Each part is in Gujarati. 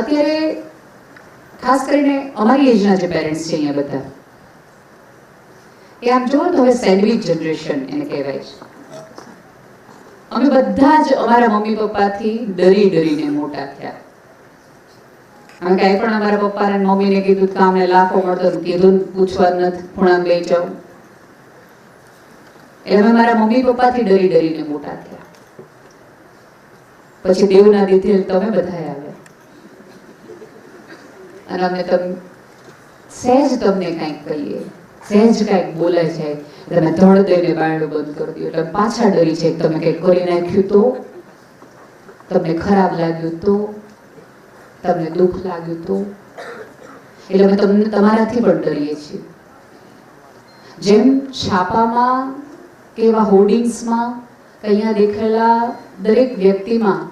અત્યારે ખાસ કરીને અમારી એજના જે પેરેન્ટ્સ છે અહીંયા બધા, એ આમ જુઓ તો હવે સેન્ડવિચ જનરેશન એને કહેવાય છે. અમે બધા જ અમારા મમ્મી પપ્પાથી ડરી ડરીને મોટા થયા. અમે કાંઈ પણ અમારા પપ્પાને અને મમ્મીને કીધું કે અમને લાખો મળતો કીધું, પૂછવા નથી ખૂણા લઈ જાઉં એટલે અમે મારા મમ્મી પપ્પાથી ડરી ડરીને મોટા થયા. પછી દેવના દીધે તમે બધા અને અમે તમે સહેજ તમને કંઈક કહીએ. સહેજ કંઈક બોલાય છે તમે ધડ દઈને બાયણું બંધ કરી દો. એટલે પાછા ડરી છે તમે કંઈક કરી નાખ્યું તો? તમને ખરાબ લાગ્યું તો? તમને દુઃખ લાગ્યું તો? એટલે અમે તમને તમારાથી પણ ડરીએ છીએ. જેમ છાપામાં કે એવા હોર્ડિંગ્સમાં અહીંયા દેખેલા દરેક વ્યક્તિમાં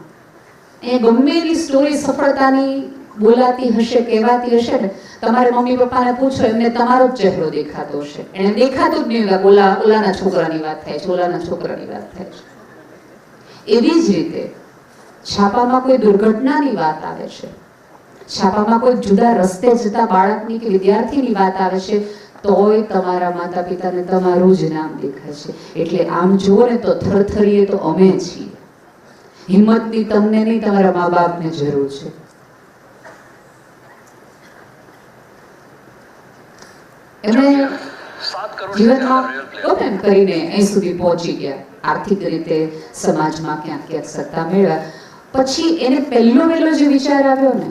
એ ગમે એની સ્ટોરી સફળતાની બોલાતી હશે, કહેવાતી હશે ને, તમારે મમ્મી પપ્પાને પૂછો, એમને તમારો જ ચહેરો દેખાતો હશે. એને દેખાતું જ નહીં ઓલા ઓલાના છોકરાની વાત થાય છે, ઓલાના છોકરાની વાત થાય છે. એવી જ રીતે છાપામાં કોઈ દુર્ઘટનાની વાત આવે છે, છાપામાં કોઈ જુદા રસ્તે જતા બાળકની કે વિદ્યાર્થીની વાત આવે છે, તોય તમારા માતા પિતાને તમારું જ નામ દેખાય છે. એટલે આમ જુઓ ને તો થરથરીએ તો અમે છીએ. હિંમતની તમને નહીં, તમારા મા બાપને જરૂર છે. એમણે જીવનમાં ગમે કરીને અહીં સુધી પહોંચી ગયા. આર્થિક રીતે સમાજમાં ક્યાંક ક્યાંક સત્તા મેળવ્યા પછી એને પહેલો પહેલો જે વિચાર આવ્યો ને,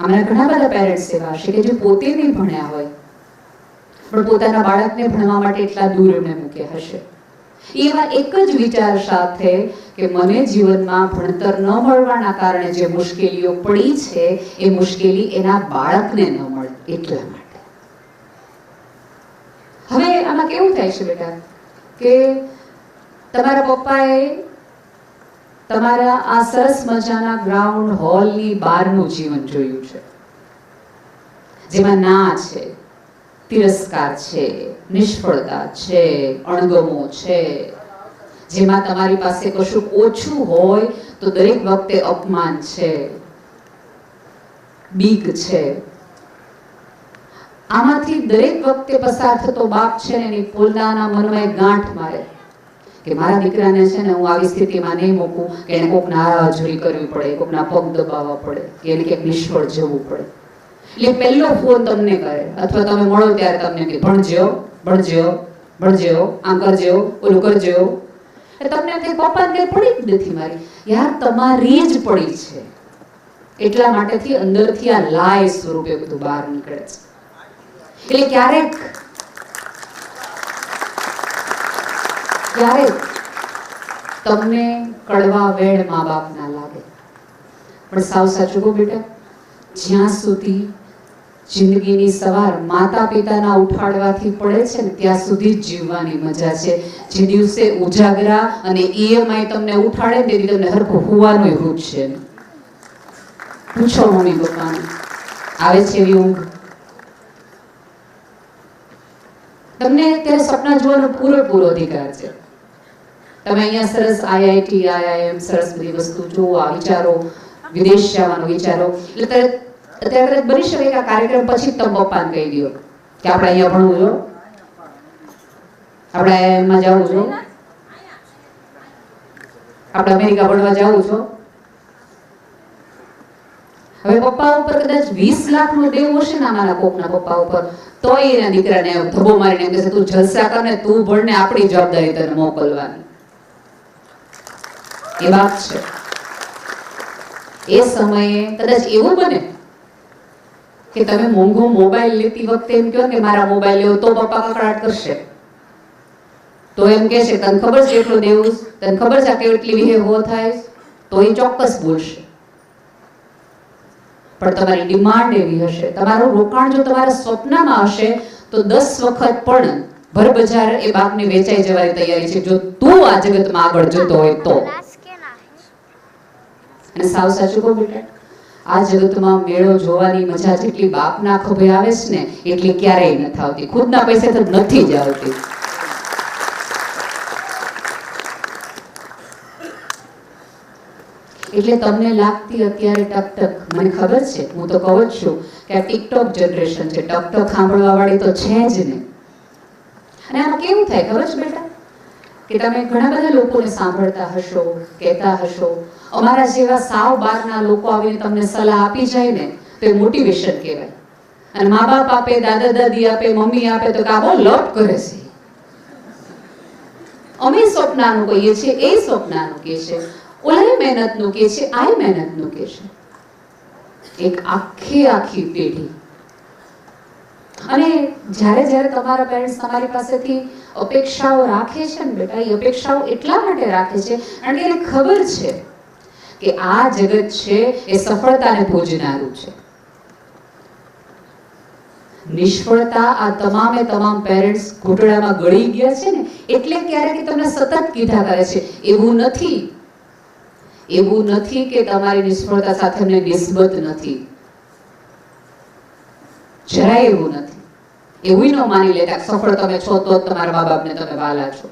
આમના ઘણા બધા પેરેન્ટ્સ એવા હશે કે જે પોતે નહીં ભણ્યા હોય, પણ પોતાના બાળકને ભણવા માટે એટલા દૂર એમણે મૂક્યા હશે. એવા એક જ વિચાર સાથે કે મને જીવનમાં ભણતર ન મળવાના કારણે જે મુશ્કેલીઓ પડી છે, એ મુશ્કેલી એના બાળકને ન મળે એટલા માટે. હવે આમાં કેવું થાય છે બેટા? કે તમારા પપ્પાએ તમારા આ સરસ મજાના ગ્રાઉન્ડ હોલની બહારનું જીવન જોયું છે. જેમાં ના છે, તિરસ્કાર છે, નિષ્ફળતા છે, અણગમો છે. જેમાં તમારી પાસે કશું ઓછું હોય તો દરેક વખતે અપમાન છે, બીક છે. આમાંથી દરેક વખતે પસાર થતો બાપ છે ને એની ફૂલદાના મનમાં એક ગાંઠ મારે. કે મારા દીકરાને છે ને હું આવી સ્થિતિમાં નહીં મૂકું, કે એને કોક નારાજરી કરવી પડે, કોઈકના પગ દબાવવા પડે, કે એને ક્યાંક નિષ્ફળ જવું પડે. એટલે પહેલો ફોન તમને કરે, અથવા તમે મળો ત્યારે તમને કે ભણજો ભણજો ભણજો આમ કરજો, ઓલું કરજો. તમને એમ થાય પપ્પાને કંઈ પડી જ નથી મારી. યાર, તમારી જ પડી છે. એટલા માટેથી અંદરથી આ લાય સ્વરૂપે બધું બહાર નીકળે છે. એટલે ક્યારેક ક્યારેક તમને કડવા વેડ મા બાપ ના લાગે. પણ સાવ સાચું કહું બેટા, જ્યાં સુધી જિંદગીની સવાર માતા પિતાના ઉઠાડવાથી પડે છે ને, ત્યાં સુધી જ જીવવાની મજા છે. જે દિવસે ઉજાગરા અને ઈએમઆઈ તમને ઉઠાડે ને તેથી તમને હરખો હોવાનું રૂપ છે. પૂછો મમ્મી પપ્પાને, આવે છે એવી ઊંઘ? તમને અત્યારે સપના જોવાનો પૂરેપૂરો અધિકાર છે. તમે અહીંયા સરસ આઈઆઈટી, આઈઆઈએમ સરસ બધી વસ્તુ જોવો વિચારો, વિદેશ જવાનો વિચારો. એટલે ત્યારે અત્યારે કદાચ બની શકે કે આ કાર્યક્રમ પછી તમે પપ્પાને કહી દો. કે આપણે અહીંયા ભણવું જો. આપણે એમાં જવું છું આપણે અમેરિકા ભણવા જવું છો હવે પપ્પા ઉપર કદાચ વીસ લાખનું દેવું હશે ને અમારા કોકના પપ્પા ઉપર તો એના દીકરાને ધબો મારીને એમ કહેશે, તું જલસા કર ને તું ભણને આપણી જવાબદારી તને મોકલવાની. એ વાત છે. એ સમયે કદાચ એવું બને કે તમે મોંઘો મોબાઈલ લેતી વખતે એમ કહો કે મારા મોબાઈલ લેવો, તો પપ્પા કકડાટ કરશે. તો એમ કે છે તને ખબર છે એટલું દેવું? તને ખબર છે આ કેટલી વિહે હો થાય? તો એ ચોક્કસ બોલશે. પણ તમારી ડિમાન્ડ એવી હશે. તમારું રોકાણ જો તમારા સ્વપ્નમાં હશે, તો દસ વખત પણ ભરબજાર એ બાગને વેચાઈ જવાની તૈયારી છે. જો તું આ જગતમાં આગળ જતો હોય તો. અને સાવ સાચું કહું બેટા, આ જગતમાં મેળો જોવાની મજા જેટલી બાપના ખભે આવે છે ને, એટલી ક્યારેય નથી આવતી. ખુદના પૈસે તો નથી જ આવતી. એટલે તમને લાગતી અત્યારે ટકટક. મને ખબર છે, હું તો કહું જ છું કે આ ટિકટોક જનરેશન છે. ટકટક સાંભળવા વાળી તો છે જ ને. અને આમાં કેવું થાય ખબર છે બેટા? કે તમે ઘણા બધા લોકોને સાંભળતા હશો, કહેતા હશો. અમારા જેવા સાવ બારના લોકો આવીને તમને સલાહ આપી જાય ને, તો એ મોટિવેશન કહેવાય. અને મા બાપ આપે, દાદા દાદી આપે, મમ્મી આપે તો કાબો લોટ કરે છે. અમે સ્વપ્નાનું કહીએ છીએ, એ સ્વપ્નાનું કહે છે. ઓલાય મહેનતનું કહે છે આય મહેનતનું કહે છે. એક આખી આખી પેઢી. અને જ્યારે જ્યારે તમારા પેરેન્ટ્સ તમારી પાસેથી અપેક્ષાઓ રાખે છે ને બેટા, એ અપેક્ષાઓ એટલા માટે રાખે છે, કારણ કે એને ખબર છે કે આ જગત છે, એ સફળતાને ભોજનારું છે. નિષ્ફળતા આ તમામે તમામ પેરેન્ટ્સ ઘૂંટડામાં ગળી ગયા છે ને, એટલે ક્યારેક તમને સતત કીધા કરે છે, એવું નથી એવું નથી કે તમારી નિષ્ફળતા સાથે અમને નિસ્બત નથી. જરાય એવું નથી. એવું ન માની લેતા સફળ તમે છો તો તમારા મા બાપને તમે વાલા છો.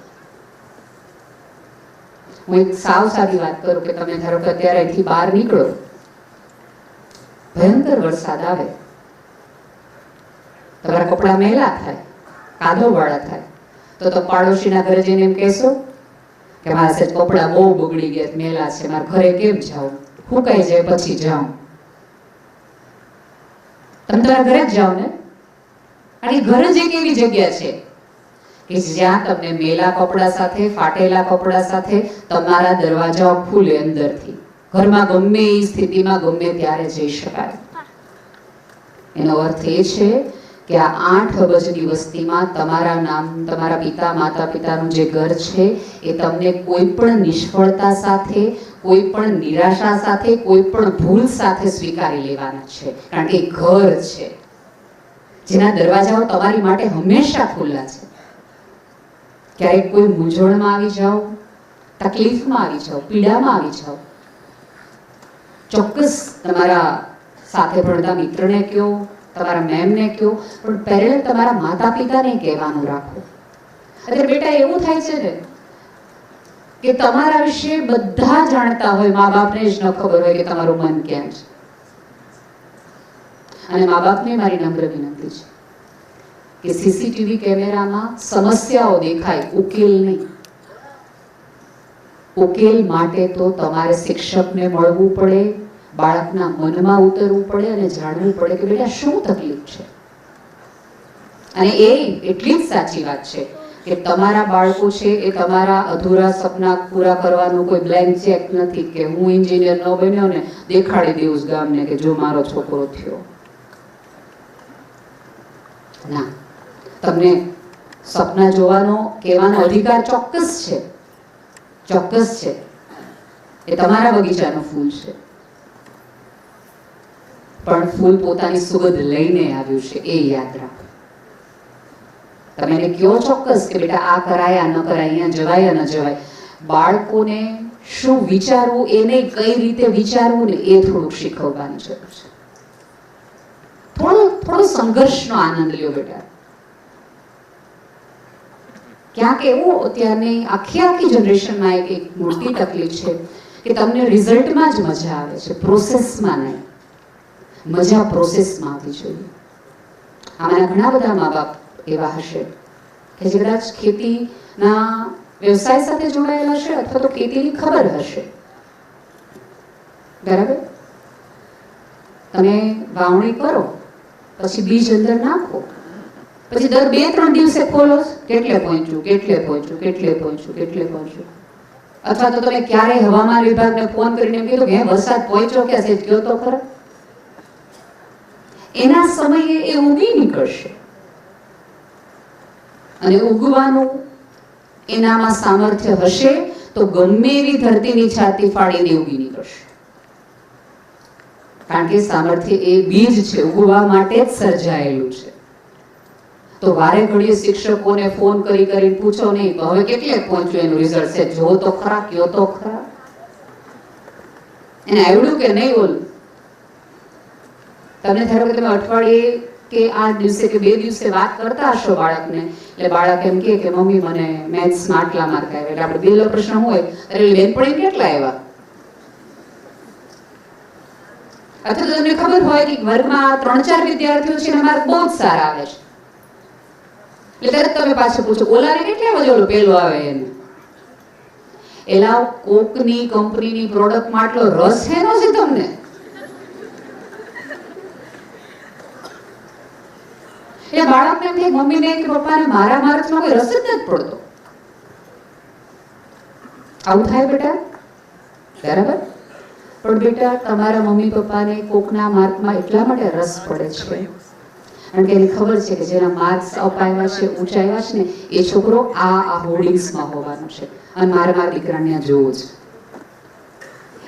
હું એક સાવ સાદી વાત કરું કે તમે ધારો કે અત્યારે અહીંથી બહાર નીકળો. ભયંકર વરસાદ આવે. તમારા કપડાં મેલા થાય. કાદો વાળા થાય. તો તો પાડોશીના ઘરે જઈને એમ કહેશો કે મારા સેજ કપડાં બહુ બગડી ગયા, મેલા છે, મારા ઘરે કેમ જાઉં હુકાઈ જાય, પછી જાઉં. તમે તમારા ઘરે જ જાઓ ને? અને ઘર જ એક એવી જગ્યા છે કે જ્યાં તમને મેલા કપડા સાથે, ફાટેલા કપડા સાથે તમારા દરવાજા ખુલે અંદરથી. ઘરમાં ગમે એ સ્થિતિમાં ગમે ત્યારે જઈ શકાય. એનો અર્થ એ છે કે આ આઠ અબજની વસ્તીમાં તમારા નામ, તમારા પિતા માતા પિતાનું જે ઘર છે, એ તમને કોઈ પણ નિષ્ફળતા સાથે, કોઈ પણ નિરાશા સાથે, કોઈ પણ ભૂલ સાથે સ્વીકારી લેવાના છે. કારણ કે ઘર છે. જેના દરવાજાઓ તમારી માટે હંમેશા ખુલ્લા છે. ક્યારેક કોઈ મૂંઝવણમાં આવી જાઓ, તકલીફમાં આવી જાઓ, પીડામાં આવી જાઓ. ચોક્કસ તમારા સાથે ભણતા મિત્રને કહો તમારા મેમને કહો પણ પેરેલ તમારા માતા પિતાને કહેવાનું રાખો. અરે બેટા, એવું થાય છે ને કે તમારા વિશે બધા જાણતા હોય મા બાપને જ ન ખબર હોય કે તમારું મન ક્યાં છે. અને મા બાપને મારી નમ્ર વિનંતી છે કે સીસીટીવી કેમેરામાં સમસ્યાઓ દેખાય, ઉકેલ નહીં. ઉકેલ માટે તો તમારે શિક્ષકને મળવું પડે બાળકના મનમાં ઉતરવું પડે અને જાણવું પડે કે બેટા શું તકલીફ છે? અને એ એટલી જ સાચી વાત છે કે તમારા બાળકો છે એ તમારા અધૂરા સપના પૂરા કરવાનું કોઈ બ્લેન્ક ચેક નથી કે હું એન્જિનિયર ન બન્યો ને દેખાડી દેવું ગામને કે જો મારો છોકરો થયો. ના, તમને સપના જોવાનો, કહેવાનો અધિકાર ચોક્કસ છે. ચોક્કસ છે. એ તમારા બગીચાનું ફૂલ છે. પણ ફૂલ પોતાની સુગંધ લઈને આવ્યું છે એ યાદ રાખ. તમે એને કયો ચોક્કસ કે બેટા આ કરાય આ ન કરાય, અહીંયા જવાય, ન જવાય. બાળકોને શું વિચારવું, એને કઈ રીતે વિચારવું ને એ થોડુંક શીખવવાની જરૂર છે. થોડો થોડો સંઘર્ષનો આનંદ લ્યો બેટા. ક્યાંક એવું અત્યારની આખી આખી જનરેશનમાં એક મોટી તકલીફ છે કે તમને રિઝલ્ટમાં જ મજા આવે છે, પ્રોસેસમાં નહીં. મજા પ્રોસેસમાં આવવી જોઈએ. આમાંના ઘણા બધા મા બાપ એવા હશે કે જે કદાચ ખેતીના વ્યવસાય સાથે જોડાયેલા હશે અથવા તો ખેતીની ખબર હશે. બરાબર? તમે વાવણી કરો, પછી બીજ અંદર નાખો. પછી દર બે ત્રણ દિવસે ખોલો, કેટલે પહોંચ્યું કેટલે પહોંચ્યું કેટલે પહોંચ્યું કેટલે પહોંચ્યું. અથવા તો તમે ક્યારે હવામાન વિભાગને ફોન કરીને કીધું કે વરસાદ પહોંચ્યો કે છે? ગયો તો ખરા. એના સમયે એ ઉગી નીકળશે. અને ઉગવાનું એનામાં સામર્થ્ય હશે તો ગમે એવી ધરતીની છાતી ફાડીને ઉગી નીકળશે. કારણ કે સામર્થ્ય એ બીજ છે ઉગવા માટે જ સર્જાયેલું છે. તો વારે ઘડીએ શિક્ષકોને ફોન કરી કરી પૂછો નહીં તો હવે કેટલે પહોંચ્યું એનું રિઝલ્ટ છે જો તો ખરા, કયો તો ખરા. એને આવડ્યું કે નહીં ઓલું? તમને ધારો કે તમે અઠવાડિયે કે આ દિવસે કે બે દિવસે વાત કરતા હશો બાળકને, એટલે બાળક એમ કે કે, મમ્મી, મને મેથ્સમાં આટલા માર્ક આવ્યા. એટલે આપણે બે પ્રશ્ન હોય? એટલે બેનપણી કેટલા આવ્યા? અથવા તો તમને ખબર હોય કે વર્ગમાં ત્રણ ચાર વિદ્યાર્થીઓ છે માર્ક બહુ જ સારા આવે છે. એટલે તરત તમે પાછું પૂછો, ઓલાને કેટલા વાગે ઓલો પેલો આવે એને. એલા, કોકની કંપનીની પ્રોડક્ટમાં આટલો રસ હેનો છે તમને? એ બાળકને એમ કે મમ્મીને કે પપ્પાને મારા માર્ક્સમાં કોઈ રસ જ નથી પડતો. આવું થાય બેટા? બરાબર? પણ બેટા, તમારા મમ્મી પપ્પાને કોકના માર્કમાં એટલા માટે રસ પડે છે. કારણ કે એને ખબર છે કે જેના માર્ક્સ અપાયા છે, ઊંચાયા છે ને, એ છોકરો આ આ હોર્ડિંગ્સમાં હોવાનો છે. અને મારા મારા દીકરાને જોવો છે.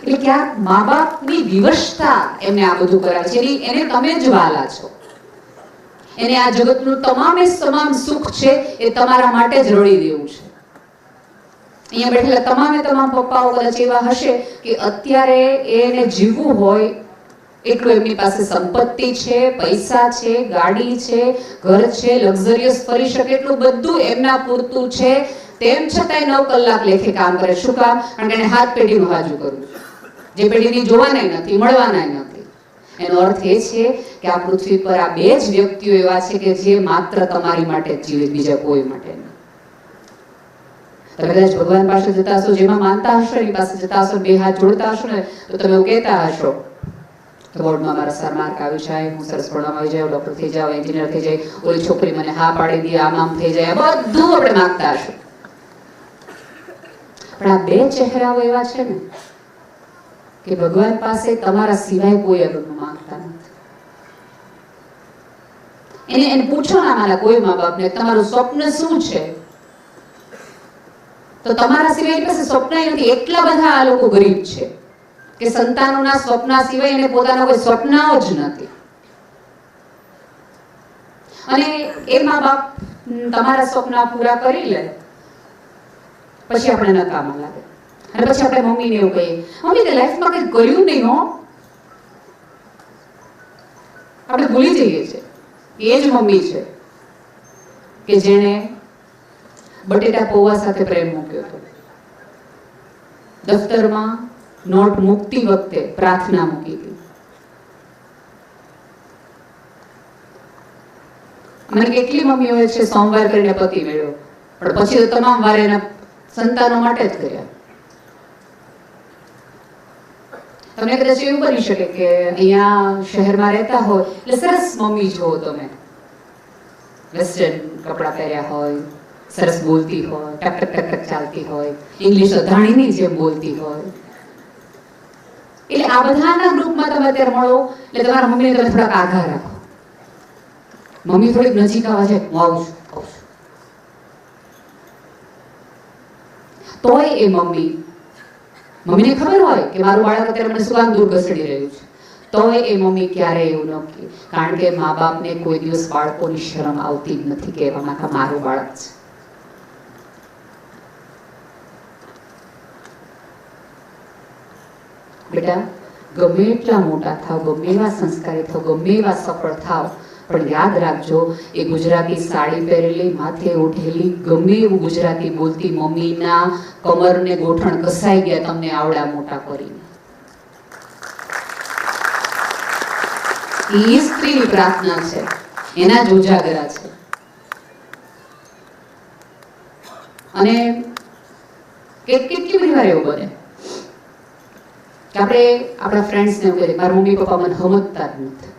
એટલે ક્યાંક મા બાપની વિવશતા એમને આ બધું કરાવે છે. એને તમે જ વાલા છો. એને આ જગતનું તમામે તમામ સુખ છે એ તમારા માટે જ રળી દેવું છે. અહીંયા બેઠેલા તમામે તમામ પપ્પાઓ કદાચ એવા હશે કે અત્યારે એને જીવવું હોય, એટલું એમની પાસે સંપત્તિ છે, પૈસા છે, ગાડી છે, ઘર છે, લક્ઝરિયસ ફરી શકે એટલું બધું એમના પૂરતું છે. તેમ છતાંય નવ કલાક લેખે કામ કરે. શું કામ? કારણ કે એને હાથ પેઢીનું હાજુ કરવું જે પેઢીની જોવાના નથી મળવાના નથી. એનો અર્થ એ છે કે આ પૃથ્વી પર આ બે જ વ્યક્તિઓ એવા છે કે જે માત્ર તમારી માટે જીવે, બીજા કોઈ માટે તમે કદાચ ભગવાન પાસે જતા હશો, જેમાં માનતા હશો, એની પાસે જતા હશો, બે હાથ જોડતા હશો ને, તો તમે એવું કહેતા હશો કે બોર્ડમાં મારા સર માર્ક આવી જાય, હું સરસ ભણવામાં આવી જાય ડોક્ટર થઈ જાઉં, એન્જિનિયર થઈ જાય, ઓલી છોકરી મને હા પાડી દે, આમ આમ થઈ જાય બધું આપણે માગતા હશું. પણ આ બે ચહેરાઓ એવા છે ને કે ભગવાન પાસે તમારા સિવાય કોઈ આગળનું માંગતા નથી. એને એને પૂછો ના મારા કોઈ મા બાપને, તમારું સ્વપ્ન શું છે? તો તમારા સિવાય પાસે સ્વપ્ન નથી. એટલા બધા આ લોકો ગરીબ છે કે સંતાનોના સ્વપ્ન સિવાય એને પોતાના કોઈ સ્વપ્નાઓ જ નથી. અને એ મા બાપ તમારા સ્વપ્ન પૂરા કરી લે, પછી આપણે નકામા લાગે. અને પછી આપણે મમ્મીને એવું કહીએ, મમ્મી, તે લાઈફમાં કંઈ કર્યું નહીં હો. આપણે ભૂલી જઈએ છીએ. એ જ મમ્મી છે કે જેણે બટેટા પૌવા સાથે પ્રેમ મૂક્યો હતો. દફતરમાં નોટ મૂકતી વખતે પ્રાર્થના મૂકી હતી. મને કેટલી મમ્મીઓએ છે સોમવાર કરીને પતિ મેળવ્યો, પણ પછી તો તમામ વાર એના સંતાનો માટે જ કર્યા. તમને કદાચ એવું બની શકે કે અહીંયા શહેરમાં રહેતા હોય, એટલે સરસ મમ્મી જુઓ તમે. વેસ્ટર્ન કપડાં પહેર્યા હોય, સરસ બોલતી હોય, ટક ટક ટક ટક ચાલતી હોય, ઇંગ્લિશ અધાણીની જેમ બોલતી હોય. એટલે આ બધાના ગ્રુપમાં તમે અત્યારે મળો, એટલે તમારા મમ્મીને તમે થોડાક આધાર રાખો. મમ્મી થોડીક નજીક આવવા છે હું આવું આવું છું. તોય એ મમ્મી મમ્મીને ખબર હોય કે મારું બાળક અત્યારે મને શું દૂર ઘસડી રહ્યું છે. તોય એ મમ્મી ક્યારે એવું ન કારણ કે મા બાપને કોઈ દિવસ બાળકોની શરમ આવતી જ નથી કહેવામાં કે મારું બાળક છે. બેટા, ગમે એટલા મોટા થાવ, ગમે એવા સંસ્કારી થાવ, ગમે એવા સફળ થાવ પણ યાદ રાખજો, એ ગુજરાતી સાડી પહેરેલી, માથે ઉઠેલી ગમે એવું ગુજરાતી બોલતી મમ્મીના કમરને ગોઠણ કસાઈ ગયા તમને આવડા મોટા કરીને. એ સ્ત્રીની પ્રાર્થના છે, એના જ ઉજાગરા છે. અને કેટલી બધી વાર એવું બને? કે આપણે આપણા ફ્રેન્ડ્સને એવું કહીએ મારા મમ્મી પપ્પા મને સમજતા જ નથી.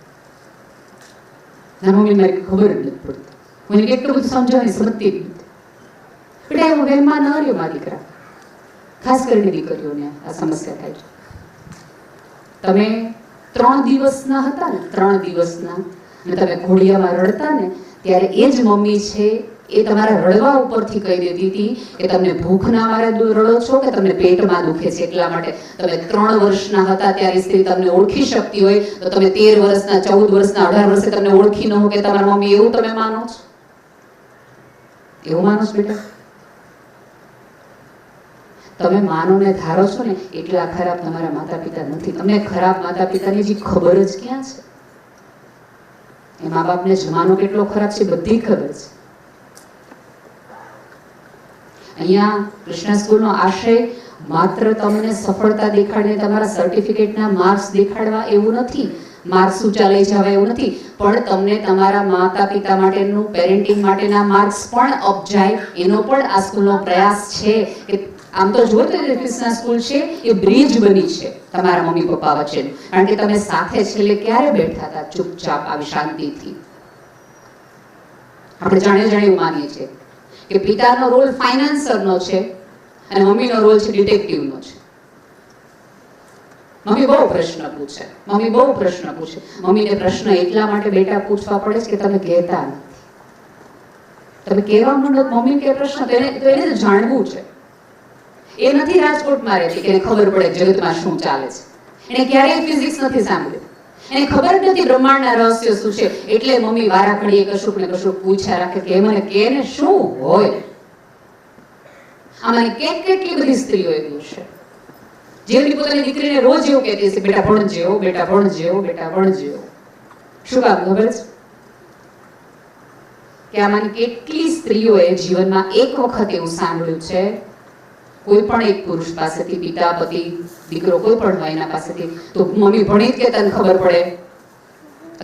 મારા મમ્મી મારી ખબર નથી પડતી મને કેટલું બધું સમજાવી સમજતી જ નથી એટલે હું વહેમમાં ન રહ્યો મારા દીકરા ખાસ કરીને દીકરીઓને આ સમસ્યા થાય છે તમે ત્રણ દિવસના હતા ને ત્રણ દિવસના અને તમે ઘોડિયામાં રડતા ને ત્યારે એ જ મમ્મી છે એ તમારા રડવા ઉપરથી કહી દેતી હતી કે તમને ભૂખના મારે રડો છો કે તમને પેટમાં દુખે છે એટલા માટે? તમે ત્રણ વર્ષના હતા ત્યારે સ્ત્રી તમને ઓળખી શકતી હોય, તો તમે તેર વર્ષના, ચૌદ વર્ષના, અઢાર વર્ષે તમને ઓળખી ન હો કે તમારા મમ્મી એવું તમે માનો છો? એવું માનો છો બેટા? તમે માનો ને ધારો છો ને, એટલા ખરાબ તમારા માતા પિતા નથી. તમને ખરાબ માતા પિતાની જે ખબર જ ક્યાં છે? એ મા બાપને જમાનો કેટલો ખરાબ છે, બધી ખબર છે. અહીંયા કૃષ્ણ સ્કૂલનો આશય, માત્ર તમને સફળતા દેખાડીને તમારા સર્ટિફિકેટના માર્ક્સ દેખાડવા એવું નથી. માર્ક્સ શું ચાલે છે જવા એવું નથી. પણ તમને તમારા માતા પિતા માટેનું પેરેન્ટિંગ માટેના માર્ક્સ પણ અપજાય. એનો પણ આ સ્કૂલનો પ્રયાસ છે કે આમ તો જો ક્રિષ્ના સ્કૂલ છે, એ બ્રિજ બની છે તમારા મમ્મી પપ્પા વચ્ચે કારણ કે તમે સાથે છેલ્લે ક્યારે બેઠા હતા? ચૂપચાપ આવી શાંતિથી. આપણે જાણે જાણે એવું માનીએ છીએ. કે પિતાનો રોલ ફાઇનાન્સરનો છે અને મમ્મીનો રોલ છે ડિટેક્ટિવનો છે. મમ્મી બહુ પ્રશ્ન પૂછે. મમ્મી બહુ પ્રશ્ન પૂછે. મમ્મીને પ્રશ્ન એટલા માટે બેટા પૂછવા પડે છે કે તમે કહેતા નથી. તમે કહેવા માંડો મમ્મી કે પ્રશ્ન, તો એને એને જાણવું છે. એ નથી રાજકોટમાં રહેતી કે ખબર પડે જગતમાં શું ચાલે છે. એને ક્યારેય ફિઝિક્સ નથી સાંભળ્યું. એને ખબર નથી બ્રહ્માંડના રહસ્ય શું છે. એટલે મમ્મી વારા ઘડીએ કશુંક ને કશુંક પૂછ્યા રાખે કે મને કે ને શું હોય? આમાં કેટ કેટલી બધી સ્ત્રીઓ એવું છે. જેમની પોતાની દીકરીને રોજ એવું કહેતી હશે, બેટા ભણજે હો બેટા ભણજે હો બેટા ભણજે હો શું કામ ખબર છે? કે આમાંની કેટલી સ્ત્રીઓએ જીવનમાં એક વખત એવું સાંભળ્યું છે કોઈ પણ એક પુરુષ પાસેથી પિતા, પતિ, દીકરો કોઈ પણ હોય એના પાસેથી, તો મમ્મી ભણી કે તને ખબર પડે?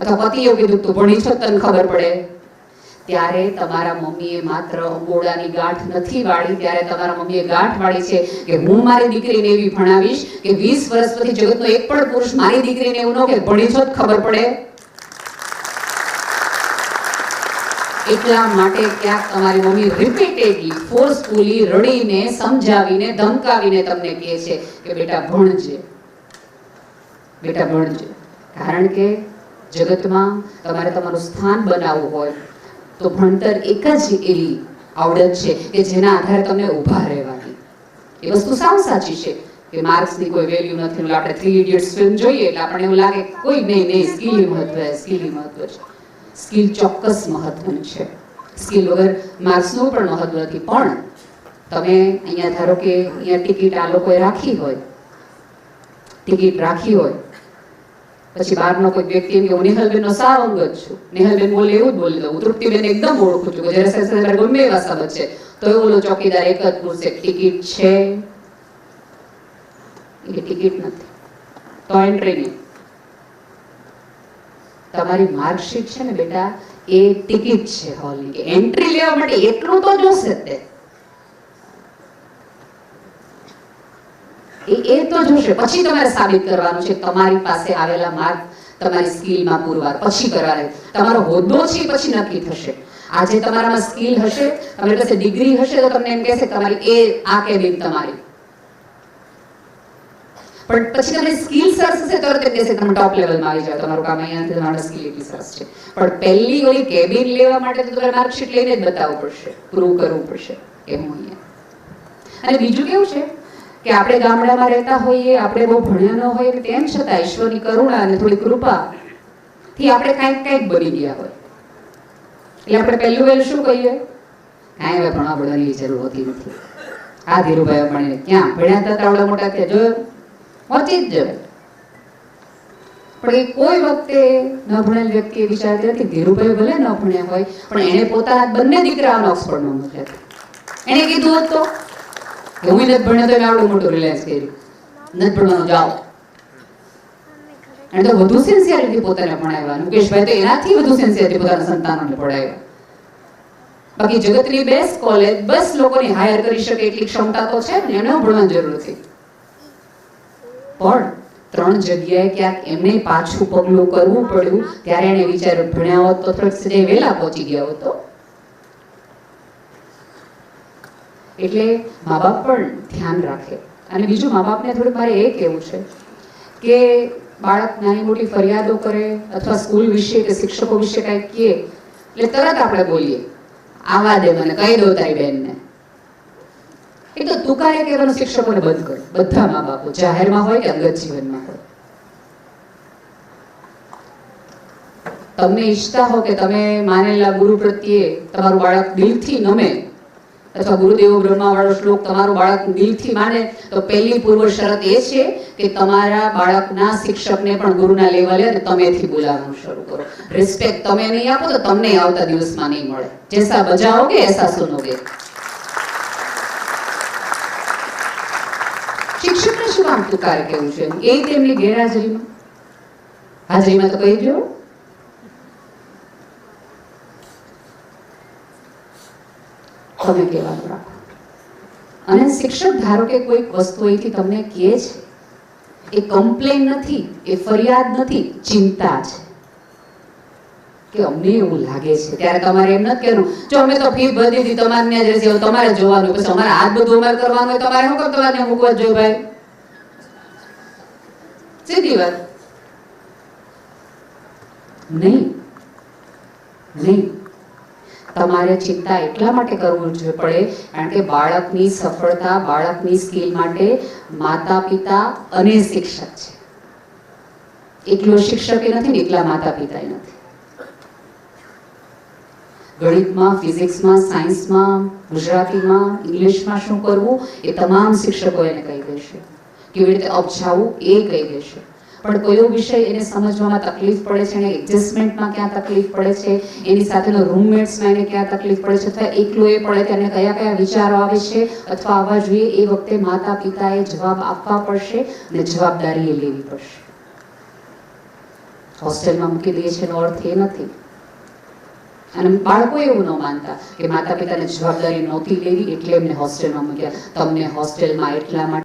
અથવા એવું કીધું તું ભણી છો તને ખબર પડે? ત્યારે તમારા મમ્મીએ માત્ર અંગોળાની ગાંઠ નથી વાળી, ત્યારે તમારા મમ્મીએ ગાંઠ વાળી છે કે હું મારી દીકરીને એવી ભણાવીશ કે વીસ વર્ષ પછી જગતનો એક પણ પુરુષ મારી દીકરીને એવું ન કે ભણી છો જ ખબર પડે? એટલા માટે ક્યાંક તમારી મમ્મી રિપીટેડલી ફોર્સફુલી રડીને, સમજાવીને, ધમકાવીને તમને કહે છે કે બેટા ભણજે. બેટા ભણજે. કારણ કે જગતમાં તમારે તમારું સ્થાન બનાવવું હોય, તો ભણતર એક જ એવી આવડત છે કે જેના આધારે તમને ઊભા રહેવાની. એ વસ્તુ સાવ સાચી છે કે માર્ક્સની કોઈ વેલ્યુ નથી. આપણે થ્રી ઇડિયટ્સ ફિલ્મ જોઈએ એટલે આપણને એવું લાગે કોઈ નહીં નહીં સ્કિલ મહત્વ સ્કિલ મહત્વ છે. સ્કિલ ચોક્કસ મહત્વનું છે. સ્કિલ વગર માર્ક્સનું પણ મહત્વ નથી. પણ તમે અહીંયા ધારો કે અહીંયા ટિકિટ આ લોકોએ રાખી હોય, ટિકિટ રાખી હોય, પછી બહારનો કોઈ વ્યક્તિ એમ કે હું નિહલબેનનો સાવ અંગત છું. નેહલબેન બોલે એવું જ બોલી દઉં. હું તૃપ્તિબેન એકદમ ઓળખું છું. જ્યારે સેસર ગમે એવા શબ્દ છે. તો એ બોલો, ચોકીદાર એક જ પૂછશે ટિકિટ છે. એ ટિકિટ નથી. તો એન્ટ્રી નહીં તમારી માર્કશીટ છે ને બેટા, એ ટિકિટ છે હોલની કે એન્ટ્રી લેવા માટે એટલું તો જોશે તે. એ એ તો જોશે. પછી તમારે સાબિત કરવાનું છે તમારી પાસે આવેલા માર્ક તમારી સ્કિલમાં પુરવાર. પછી કરાવે. તમારો હોદ્દો છે પછી નક્કી થશે. આજે તમારામાં સ્કિલ હશે, તમારી પાસે ડિગ્રી હશે તો તમને એમ કહેશે તમારી એ આ કેબિન તમારી. પણ પછી તમને સ્કિલ સરસ હશે તો કહેશે તમે ટોપ લેવલમાં આવી જાવ તમારું કામ અહીંયાથી તમારું સ્કિલ એટલી સરસ છે પણ પહેલી ઓલી કેબિન લેવા માટે તો તમારે માર્કશીટ લઈને જ બતાવવું પડશે પ્રૂવ કરવું પડશે એમ અહીંયા અને બીજું કેવું છે કે આપણે ગામડામાં રહેતા હોઈએ આપણે બહુ ભણ્યા ન હોઈએ તેમ છતાં ઈશ્વરની કરુણા અને થોડી કૃપા થી આપણે કાંઈક કાંઈક બની ગયા હોય એટલે આપણે પહેલું વહેલું શું કહીએ કાંઈ હવે ભણવા ભણવાની જરૂર હોતી નથી આ ધીરુભાઈ ભણીને ક્યાં ભણ્યા હતા તાવડા મોટા ત્યાં જો પહોંચી જ જવાય. પણ એ કોઈ વખતે ન ભણેલ વ્યક્તિ વિચારતી હતી ધીરુભાઈ ભલે ન ભણ્યા હોય, પણ એણે પોતા બંને દીકરાઓને ઓક્સફર્ડમાં મોકલ્યા એણે કીધું હતું કે હું નથી ભણ્યો તો એને આવડું મોટું રિલાયન્સ કર્યું. નથી ભણવાનું, જાઓ. એને તો વધુ સિન્સિયરિટી પોતાને ભણાવ્યા. મુકેશભાઈ તો એનાથી વધુ સિન્સિયરિટી પોતાના સંતાનોને ભણાવ્યા. બાકી જગતની બેસ્ટ કોલેજ બસ લોકોની હાયર કરી શકે એટલી ક્ષમતા તો છે ને એને ભણવાની જરૂર નથી પણ ત્રણ જગ્યાએ ક્યાંક એમને પાછું પગલું કરવું પડ્યું, ત્યારે એને વિચાર્યું, ભણ્યા હોત તો થોડીક સજાઈ વહેલા પહોંચી ગયા હતો એટલે મા બાપ પણ ધ્યાન રાખે. અને બીજું મા બાપને થોડુંક મારે એ કહેવું છે કે બાળક નાની મોટી ફરિયાદો કરે અથવા સ્કૂલ વિશે કે શિક્ષકો વિશે કાંઈક કહે, એટલે તરત આપણે બોલીએ. આવા દે મને, કહી દો તારી બેનને. એ તો તુકારે કહેવાનું શિક્ષકોને બંધ કરો. બધા મા બાપો, જાહેરમાં હોય કે અંગત જીવનમાં હોય. તમને ઈચ્છતા હો કે તમે માનેલા ગુરુ પ્રત્યે તમારું બાળક દિલથી નમે, અથવા ગુરુદેવ બ્રહ્મા વાળો શ્લોક તમારું બાળક દિલથી માને, તો પહેલી પૂર્વ શરત એ છે કે તમારા બાળકના શિક્ષકને પણ ગુરુના લેવલે અને તમેથી બોલાવવાનું શરૂ કરો. રિસ્પેક્ટ તમે નહીં આપો તો તમને આવતા દિવસમાં નહીં મળે. જેસા બજાઓગે એસા સુનોગે. તુકારે કેવું છે? એ તેમની ગેરહાજરીમાં. હાજરીમાં તો કહી દો તમે કહેવાનું અને શિક્ષક ધારો કે કોઈક વસ્તુ એથી તમને કહે છે, એ કમ્પ્લેન નથી, એ ફરિયાદ નથી, ચિંતા છે. કે અમને એવું લાગે છે. ત્યારે તમારે એમ નથી કહેવું જો અમે તો ફી દીધી, તમારે ત્યાં તમારે જોવાનું પછી અમારે આ બધું અમારે કરવાનું તમારે શું કરવાનું મૂકવા જોઈએ ભાઈ સીધી વાત નહીં. નહીં. તમારે ચિંતા એટલા માટે કરવું જોઈએ પડે, કારણ કે બાળકની સફળતા, બાળકની સ્કિલ માટે માતા પિતા અને શિક્ષક છે. એકલો શિક્ષક એ નથી ને એકલા માતા પિતા નથી. ગણિતમાં, ફિઝિક્સમાં, સાયન્સમાં, ગુજરાતીમાં, ઇંગ્લિશમાં શું કરવું એ તમામ શિક્ષકો એને કહી દેશે. કેવી રીતે અપજાવું એ કહી દેશે. પણ કયો વિષય એને સમજવામાં તકલીફ પડે છે એને એડજસ્ટમેન્ટમાં ક્યાં તકલીફ પડે છે, એની સાથેનો રૂમમેટ્સમાં એને ક્યાં તકલીફ પડે છે, અથવા એકલો પડે તેને કયા કયા વિચારો આવે છે, અથવા આવવા જોઈએ એ વખતે માતા પિતાએ જવાબ આપવા પડશે અને જવાબદારી એ લેવી પડશે. હોસ્ટેલમાં મૂકી દઈએ છે એનો અર્થ એ નથી. અને બાળકો એવું ન માનતા કે માતા પિતાને જવાબદારી નહોતી લેવી એટલે એમને હોસ્ટેલમાં મૂક્યા. તમને હોસ્ટેલમાં એટલા માટે